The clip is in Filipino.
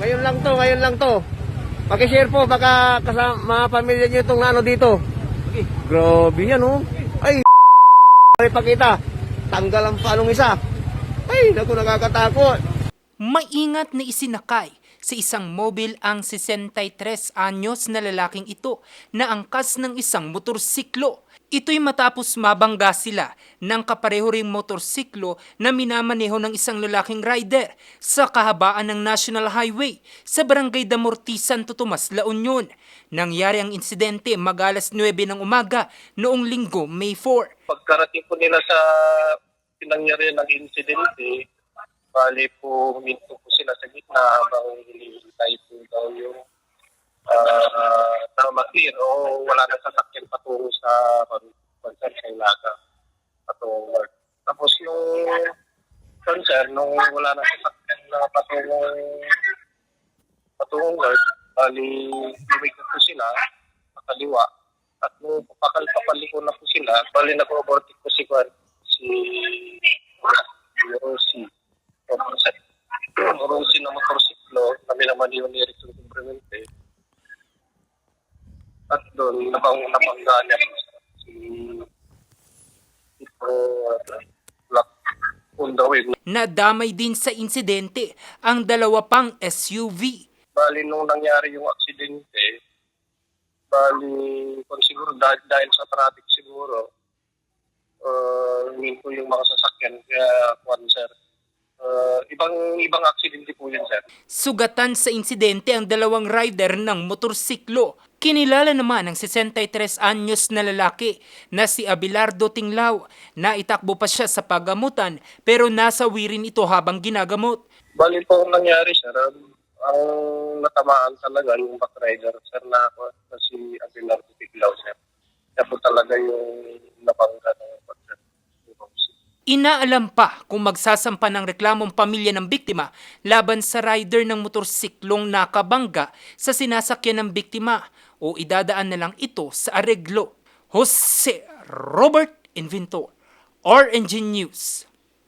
Ngayon lang to, ngayon lang to. Pakishare po, baka kasama, mga pamilya nyo itong ano dito. Grabe yan, oh. Ay, ay pakita. Tanggal ang palong isa. Ay, naku, nakakatakot. Maingat na isinakay sa isang mobil ang 63 anyos na lalaking ito na angkas ng isang motorsiklo. Ito'y matapos mabangga sila ng kapareho ring motorsiklo na minamaneho ng isang lalaking rider sa kahabaan ng National Highway sa Barangay Damorti, Santo Tomas, La Union. Nangyari ang insidente mag-alas 9 ng umaga noong linggo, May 4. pagkarating po nila sa pinangyarihan ng insidente, bali po huminto po sila sa gitna habang hinihintay po daw yung uh, na ma-clear o wala na sasakyan patungo sa concern sa Ilaga patungo north. Tapos yung concern, nung wala na sasakyan na patungo patungo north, bali lumikot po sila sa kaliwa at nung papakal papaliko na po sila, bali nag-overtake po si Juan, si si Rosie. Rosie na motorsiklo, kami naman yung Doon, nabang, po si Black Honda Wave. Nadamay din sa insidente ang dalawa pang SUV. Bali, nung nangyari yung aksidente, bali, kung siguro dahil, dahil sa traffic siguro, uh, yun po yung mga sasakyan. Kaya, kwan, sir, uh, ibang ibang aksidente po yun, sir. Sugatan sa insidente ang dalawang rider ng motorsiklo. Kinilala naman ang 63 anyos na lalaki na si Abelardo Tinglao na itakbo pa siya sa pagamutan pero nasawi rin ito habang ginagamot. Bali po ang nangyari, sir, ang natamaan talaga yung back rider, sir, na, na si Abelardo Tiglaw, sir. Kaya po talaga yung nabangga ng sir. yung Rosie. Inaalam pa kung magsasampa ng reklamong pamilya ng biktima laban sa rider ng motorsiklong nakabangga sa sinasakyan ng biktima o idadaan na lang ito sa areglo. Jose Robert Inventor, RNG News.